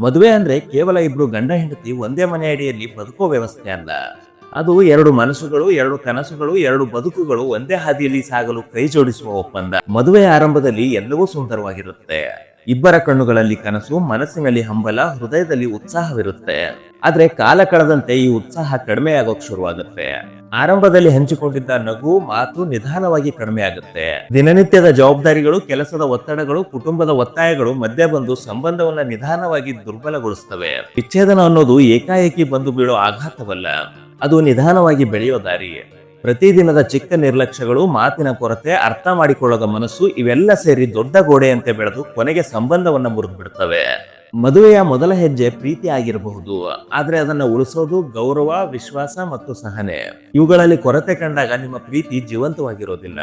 ಮದುವೆ ಅಂದ್ರೆ ಕೇವಲ ಇಬ್ರು ಗಂಡ ಹೆಂಡತಿ ಒಂದೇ ಮನೆ ಅಡಿಯಲ್ಲಿ ಬದುಕೋ ವ್ಯವಸ್ಥೆ ಅಲ್ಲ. ಅದು ಎರಡು ಮನಸ್ಸುಗಳು, ಎರಡು ಕನಸುಗಳು, ಎರಡು ಬದುಕುಗಳು ಒಂದೇ ಹಾದಿಯಲ್ಲಿ ಸಾಗಲು ಕೈ ಜೋಡಿಸುವ ಒಪ್ಪಂದ. ಮದುವೆ ಆರಂಭದಲ್ಲಿ ಎಲ್ಲವೂ ಸುಂದರವಾಗಿರುತ್ತೆ. ಇಬ್ಬರ ಕಣ್ಣುಗಳಲ್ಲಿ ಕನಸು, ಮನಸ್ಸಿನಲ್ಲಿ ಹಂಬಲ, ಹೃದಯದಲ್ಲಿ ಉತ್ಸಾಹವಿರುತ್ತೆ. ಆದ್ರೆ ಕಾಲ ಕಳೆದಂತೆ ಈ ಉತ್ಸಾಹ ಕಡಿಮೆ ಆಗೋಕ್ ಶುರುವಾಗುತ್ತೆ. ಆರಂಭದಲ್ಲಿ ಹಂಚಿಕೊಂಡಿದ್ದ ನಗು, ಮಾತು ನಿಧಾನವಾಗಿ ಕಡಿಮೆ ಆಗುತ್ತೆ ದಿನನಿತ್ಯದ ಜವಾಬ್ದಾರಿಗಳು, ಕೆಲಸದ ಒತ್ತಡಗಳು, ಕುಟುಂಬದ ಒತ್ತಾಯಗಳು ಮಧ್ಯೆ ಬಂದು ಸಂಬಂಧವನ್ನ ನಿಧಾನವಾಗಿ ದುರ್ಬಲಗೊಳಿಸ್ತವೆ. ವಿಚ್ಛೇದನ ಅನ್ನೋದು ಏಕಾಏಕಿ ಬಂದು ಬೀಳೋ ಆಘಾತವಲ್ಲ. ಅದು ನಿಧಾನವಾಗಿ ಬೆಳೆಯೋ ದಾರಿ. ಪ್ರತಿದಿನದ ಚಿಕ್ಕ ನಿರ್ಲಕ್ಷ್ಯಗಳು, ಮಾತಿನ ಕೊರತೆ, ಅರ್ಥ ಮಾಡಿಕೊಳ್ಳದ ಮನಸ್ಸು, ಇವೆಲ್ಲ ಸೇರಿ ದೊಡ್ಡ ಗೋಡೆಯಂತೆ ಬೆಳೆದು ಕೊನೆಗೆ ಸಂಬಂಧವನ್ನ ಮುರಿದು ಬಿಡುತ್ತವೆ ಮದುವೆಯ ಮೊದಲ ಹೆಜ್ಜೆ ಪ್ರೀತಿ ಆಗಿರಬಹುದು ಆದ್ರೆ ಅದನ್ನ ಉಳಿಸೋದು ಗೌರವ, ವಿಶ್ವಾಸ ಮತ್ತು ಸಹನೆ. ಇವುಗಳಲ್ಲಿ ಕೊರತೆ ಕಂಡಾಗ ನಿಮ್ಮ ಪ್ರೀತಿ ಜೀವಂತವಾಗಿರೋದಿಲ್ಲ.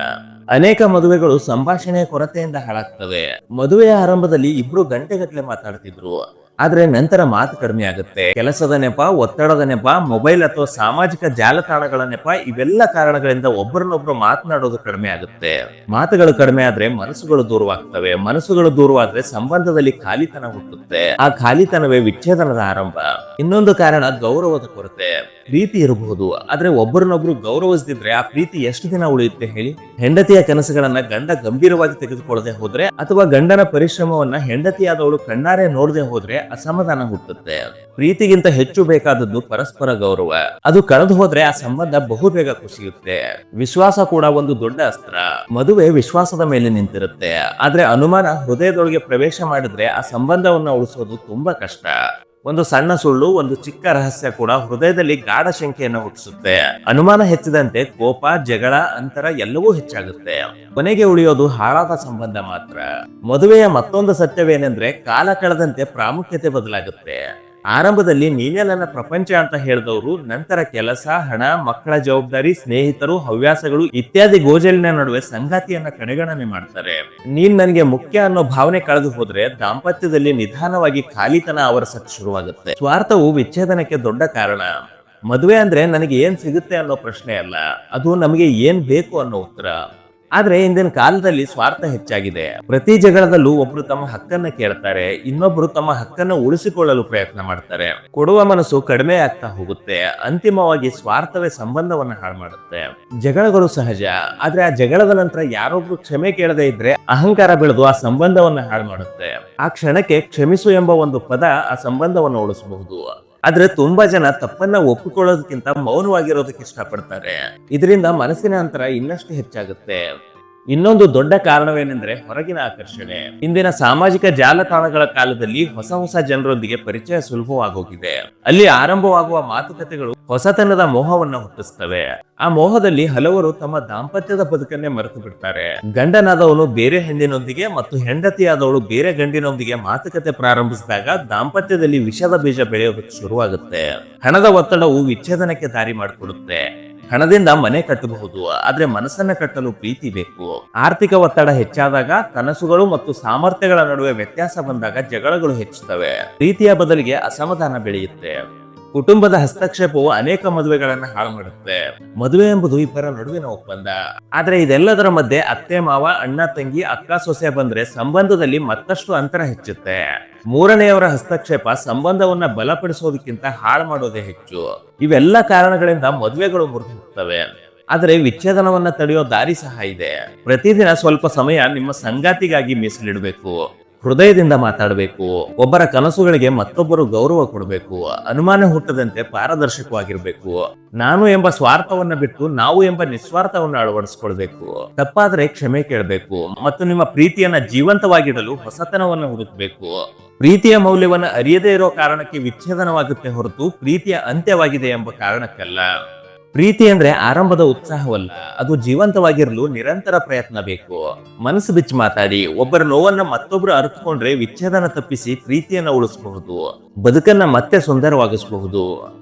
ಅನೇಕ ಮದುವೆಗಳು ಸಂಭಾಷಣೆಯ ಕೊರತೆಯಿಂದ ಹಾಳಾಗ್ತವೆ. ಮದುವೆಯ ಆರಂಭದಲ್ಲಿ ಇಬ್ರು ಗಂಟೆಗಟ್ಟಲೆ ಮಾತಾಡ್ತಿದ್ರು. ಆದ್ರೆ ನಂತರ ಮಾತು ಕಡಿಮೆ ಆಗುತ್ತೆ. ಕೆಲಸದ ನೆಪ ಒತ್ತಡದ ನೆಪ ಮೊಬೈಲ್ ಅಥವಾ ಸಾಮಾಜಿಕ ಜಾಲತಾಣಗಳ ನೆಪ ಇವೆಲ್ಲ ಕಾರಣಗಳಿಂದ ಒಬ್ಬರನ್ನೊಬ್ರು ಮಾತನಾಡೋದು ಕಡಿಮೆ ಆಗುತ್ತೆ. ಮಾತುಗಳು ಕಡಿಮೆ ಆದ್ರೆ ಮನಸ್ಸುಗಳು ದೂರವಾಗ್ತವೆ. ಮನಸ್ಸುಗಳು ದೂರವಾದ್ರೆ ಸಂಬಂಧದಲ್ಲಿ ಖಾಲಿತನ ಹುಟ್ಟುತ್ತೆ. ಆ ಖಾಲಿತನವೇ ವಿಚ್ಛೇದನದ ಆರಂಭ. ಇನ್ನೊಂದು ಕಾರಣ ಗೌರವದ ಕೊರತೆ. ಪ್ರೀತಿ ಇರಬಹುದು, ಆದ್ರೆ ಒಬ್ಬರನ್ನೊಬ್ರು ಗೌರವಿಸದಿದ್ರೆ ಆ ಪ್ರೀತಿ ಎಷ್ಟು ದಿನ ಉಳಿಯುತ್ತೆ ಹೇಳಿ? ಹೆಂಡತಿಯ ಕನಸುಗಳನ್ನ ಗಂಡ ಗಂಭೀರವಾಗಿ ತೆಗೆದುಕೊಳ್ಳದೆ ಹೋದ್ರೆ ಅಥವಾ ಗಂಡನ ಪರಿಶ್ರಮವನ್ನ ಹೆಂಡತಿಯಾದವಳು ಕಣ್ಣಾರೆ ನೋಡದೆ ಹೋದ್ರೆ ಅಸಮಾಧಾನ ಹುಟ್ಟುತ್ತೆ. ಪ್ರೀತಿಗಿಂತ ಹೆಚ್ಚು ಬೇಕಾದದ್ದು ಪರಸ್ಪರ ಗೌರವ. ಅದು ಕಳೆದು ಹೋದ್ರೆ ಆ ಸಂಬಂಧ ಬಹುಬೇಗ ಕುಸಿಯುತ್ತೆ. ವಿಶ್ವಾಸ ಕೂಡ ಒಂದು ದೊಡ್ಡ ಅಸ್ತ್ರ. ಮದುವೆ ವಿಶ್ವಾಸದ ಮೇಲೆ ನಿಂತಿರುತ್ತೆ. ಆದ್ರೆ ಅನುಮಾನ ಹೃದಯದೊಳಗೆ ಪ್ರವೇಶ ಮಾಡಿದ್ರೆ ಆ ಸಂಬಂಧವನ್ನ ಉಳಿಸೋದು ತುಂಬಾ ಕಷ್ಟ. ಒಂದು ಸಣ್ಣ ಸುಳ್ಳು, ಒಂದು ಚಿಕ್ಕ ರಹಸ್ಯ ಕೂಡ ಹೃದಯದಲ್ಲಿ ಗಾಢ ಶಂಕೆಯನ್ನು ಹುಟ್ಟಿಸುತ್ತೆ. ಅನುಮಾನ ಹೆಚ್ಚಿದಂತೆ ಕೋಪ, ಜಗಳ, ಅಂತರ ಎಲ್ಲವೂ ಹೆಚ್ಚಾಗುತ್ತೆ. ಕೊನೆಗೆ ಉಳಿಯೋದು ಹಾಳಾದ ಸಂಬಂಧ ಮಾತ್ರ. ಮದುವೆಯ ಮತ್ತೊಂದು ಸತ್ಯವೇನೆಂದ್ರೆ ಕಾಲ ಕಳೆದಂತೆ ಪ್ರಾಮುಖ್ಯತೆ ಬದಲಾಗುತ್ತೆ. ಆರಂಭದಲ್ಲಿ ನೀನೇ ನನ್ನ ಪ್ರಪಂಚ ಅಂತ ಹೇಳಿದವರು, ನಂತರ ಕೆಲಸ, ಹಣ, ಮಕ್ಕಳ ಜವಾಬ್ದಾರಿ, ಸ್ನೇಹಿತರು, ಹವ್ಯಾಸಗಳು ಇತ್ಯಾದಿ ಗೋಜಲಿನ ನಡುವೆ ಸಂಗಾತಿಯನ್ನ ಕಡೆಗಣನೆ ಮಾಡ್ತಾರೆ. ನೀನ್ ನನಗೆ ಮುಖ್ಯ ಅನ್ನೋ ಭಾವನೆ ಕಳೆದು ಹೋದ್ರೆ ದಾಂಪತ್ಯದಲ್ಲಿ ನಿಧಾನವಾಗಿ ಖಾಲಿತನ ಆವರಿಸಕ್ ಶುರುವಾಗುತ್ತೆ. ಸ್ವಾರ್ಥವು ವಿಚ್ಛೇದನಕ್ಕೆ ದೊಡ್ಡ ಕಾರಣ. ಮದುವೆ ಅಂದ್ರೆ ನನಗೆ ಏನ್ ಸಿಗುತ್ತೆ ಅನ್ನೋ ಪ್ರಶ್ನೆ ಅಲ್ಲ. ಅದು ನಮಗೆ ಏನ್ ಬೇಕು ಅನ್ನೋ ಉತ್ತರ. ಆದ್ರೆ ಇಂದಿನ ಕಾಲದಲ್ಲಿ ಸ್ವಾರ್ಥ ಹೆಚ್ಚಾಗಿದೆ. ಪ್ರತಿ ಜಗಳದಲ್ಲೂ ಒಬ್ರು ತಮ್ಮ ಹಕ್ಕನ್ನ ಕೇಳ್ತಾರೆ, ಇನ್ನೊಬ್ರು ತಮ್ಮ ಹಕ್ಕನ್ನ ಉಳಿಸಿಕೊಳ್ಳಲು ಪ್ರಯತ್ನ ಮಾಡ್ತಾರೆ. ಕೊಡುವ ಮನಸ್ಸು ಕಡಿಮೆ ಆಗ್ತಾ ಹೋಗುತ್ತೆ. ಅಂತಿಮವಾಗಿ ಸ್ವಾರ್ಥವೇ ಸಂಬಂಧವನ್ನ ಹಾಳು ಮಾಡುತ್ತೆ ಜಗಳಗಳು ಸಹಜ, ಆದ್ರೆ ಆ ಜಗಳದ ನಂತರ ಯಾರೊಬ್ರು ಕ್ಷಮೆ ಕೇಳದೆ ಇದ್ರೆ ಅಹಂಕಾರ ಬೆಳೆದು ಆ ಸಂಬಂಧವನ್ನ ಹಾಳು ಮಾಡುತ್ತೆ ಆ ಕ್ಷಣಕ್ಕೆ ಕ್ಷಮಿಸು ಎಂಬ ಒಂದು ಪದ ಆ ಸಂಬಂಧವನ್ನು ಉಳಿಸಬಹುದು. ಆದ್ರೆ ತುಂಬಾ ಜನ ತಪ್ಪನ್ನ ಒಪ್ಪಿಕೊಳ್ಳೋದಕ್ಕಿಂತ ಮೌನವಾಗಿರೋದಕ್ಕೆ ಇಷ್ಟಪಡ್ತಾರೆ. ಇದರಿಂದ ಮನಸ್ಸಿನ ಅಂತರ ಇನ್ನಷ್ಟು ಹೆಚ್ಚಾಗುತ್ತೆ. ಇನ್ನೊಂದು ದೊಡ್ಡ ಕಾರಣವೇನೆಂದ್ರೆ ಹೊರಗಿನ ಆಕರ್ಷಣೆ. ಇಂದಿನ ಸಾಮಾಜಿಕ ಜಾಲತಾಣಗಳ ಕಾಲದಲ್ಲಿ ಹೊಸ ಹೊಸ ಜನರೊಂದಿಗೆ ಪರಿಚಯ ಸುಲಭವಾಗೋಗಿದೆ. ಅಲ್ಲಿ ಆರಂಭವಾಗುವ ಮಾತುಕತೆಗಳು ಹೊಸತನದ ಮೋಹವನ್ನ ಹುಟ್ಟಿಸ್ತವೆ. ಆ ಮೋಹದಲ್ಲಿ ಹಲವರು ತಮ್ಮ ದಾಂಪತ್ಯದ ಬದುಕನ್ನೇ ಮರೆತು ಬಿಡ್ತಾರೆ. ಗಂಡನಾದವನು ಬೇರೆ ಹೆಣ್ಣಿನೊಂದಿಗೆ ಮತ್ತು ಹೆಂಡತಿಯಾದವಳು ಬೇರೆ ಗಂಡಿನೊಂದಿಗೆ ಮಾತುಕತೆ ಪ್ರಾರಂಭಿಸಿದಾಗ ದಾಂಪತ್ಯದಲ್ಲಿ ವಿಷದ ಬೀಜ ಬೆಳೆಯೋದಕ್ಕೆ ಶುರುವಾಗುತ್ತೆ. ಹಣದ ಒತ್ತಡವು ವಿಚ್ಛೇದನಕ್ಕೆ ದಾರಿ ಮಾಡಿಕೊಡುತ್ತೆ. ಹಣದಿಂದ ಮನೆ ಕಟ್ಟಬಹುದು, ಆದ್ರೆ ಮನಸ್ಸನ್ನ ಕಟ್ಟಲು ಪ್ರೀತಿ ಬೇಕು. ಆರ್ಥಿಕ ಒತ್ತಡ ಹೆಚ್ಚಾದಾಗ ಕನಸುಗಳು ಮತ್ತು ಸಾಮರ್ಥ್ಯಗಳ ನಡುವೆ ವ್ಯತ್ಯಾಸ ಬಂದಾಗ ಜಗಳಗಳು ಹೆಚ್ಚುತ್ತವೆ. ಪ್ರೀತಿಯ ಬದಲಿಗೆ ಅಸಮಾಧಾನ ಬೆಳೆಯುತ್ತೆ. ಕುಟುಂಬದ ಹಸ್ತಕ್ಷೇಪವು ಅನೇಕ ಮದುವೆಗಳನ್ನ ಹಾಳು ಮಾಡುತ್ತೆ. ಮದುವೆ ಎಂಬುದು ಇಬ್ಬರ ನಡುವಿನ ಒಪ್ಪಂದ. ಆದ್ರೆ ಇದೆಲ್ಲದರ ಮಧ್ಯೆ ಅತ್ತೆ, ಮಾವ, ಅಣ್ಣ, ತಂಗಿ, ಅಕ್ಕ, ಸೊಸೆ ಬಂದ್ರೆ ಸಂಬಂಧದಲ್ಲಿ ಮತ್ತಷ್ಟು ಅಂತರ ಹೆಚ್ಚುತ್ತೆ. ಮೂರನೆಯವರ ಹಸ್ತಕ್ಷೇಪ ಸಂಬಂಧವನ್ನ ಬಲಪಡಿಸೋದಕ್ಕಿಂತ ಹಾಳು ಮಾಡೋದೇ ಹೆಚ್ಚು. ಇವೆಲ್ಲ ಕಾರಣಗಳಿಂದ ಮದುವೆಗಳು ಮುರಿದು ಹೋಗ್ತವೆ. ಆದರೆ ವಿಚ್ಛೇದನವನ್ನ ತಡೆಯೋ ದಾರಿ ಸಹ ಇದೆ. ಪ್ರತಿದಿನ ಸ್ವಲ್ಪ ಸಮಯ ನಿಮ್ಮ ಸಂಗಾತಿಗಾಗಿ ಮೀಸಲಿಡಬೇಕು. ಹೃದಯದಿಂದ ಮಾತಾಡಬೇಕು, ಒಬ್ಬರ ಕನಸುಗಳಿಗೆ ಮತ್ತೊಬ್ಬರು ಗೌರವ ಕೊಡಬೇಕು, ಅನುಮಾನ ಹುಟ್ಟದಂತೆ ಪಾರದರ್ಶಕವಾಗಿರ್ಬೇಕು. ನಾನು ಎಂಬ ಸ್ವಾರ್ಥವನ್ನ ಬಿಟ್ಟು ನಾವು ಎಂಬ ನಿಸ್ವಾರ್ಥವನ್ನು ಅಳವಡಿಸ್ಕೊಳ್ಬೇಕು. ತಪ್ಪಾದ್ರೆ ಕ್ಷಮೆ ಕೇಳಬೇಕು ಮತ್ತು ನಿಮ್ಮ ಪ್ರೀತಿಯನ್ನ ಜೀವಂತವಾಗಿಡಲು ಹೊಸತನವನ್ನು ಹುಡುಕಬೇಕು. ಪ್ರೀತಿಯ ಮೌಲ್ಯವನ್ನು ಅರಿಯದೇ ಇರೋ ಕಾರಣಕ್ಕೆ ವಿಚ್ಛೇದನವಾಗುತ್ತೆ ಹೊರತು ಪ್ರೀತಿಯ ಅಂತ್ಯವಾಗಿದೆ ಎಂಬ ಕಾರಣಕ್ಕಲ್ಲ. ಪ್ರೀತಿ ಅಂದ್ರೆ ಆರಂಭದ ಉತ್ಸಾಹವಲ್ಲ, ಅದು ಜೀವಂತವಾಗಿರಲು ನಿರಂತರ ಪ್ರಯತ್ನ ಬೇಕು. ಮನಸ್ಸು ಬಿಚ್ಚಿ ಮಾತಾಡಿ, ಒಬ್ಬರ ನೋವನ್ನ ಮತ್ತೊಬ್ರು ಅರ್ಥಕೊಂಡ್ರೆ ವಿಚ್ಛೇದನ ತಪ್ಪಿಸಿ ಪ್ರೀತಿಯನ್ನ ಉಳಿಸಬಹುದು. ಬದುಕನ್ನ ಮತ್ತೆ ಸುಂದರವಾಗಿಸಬಹುದು.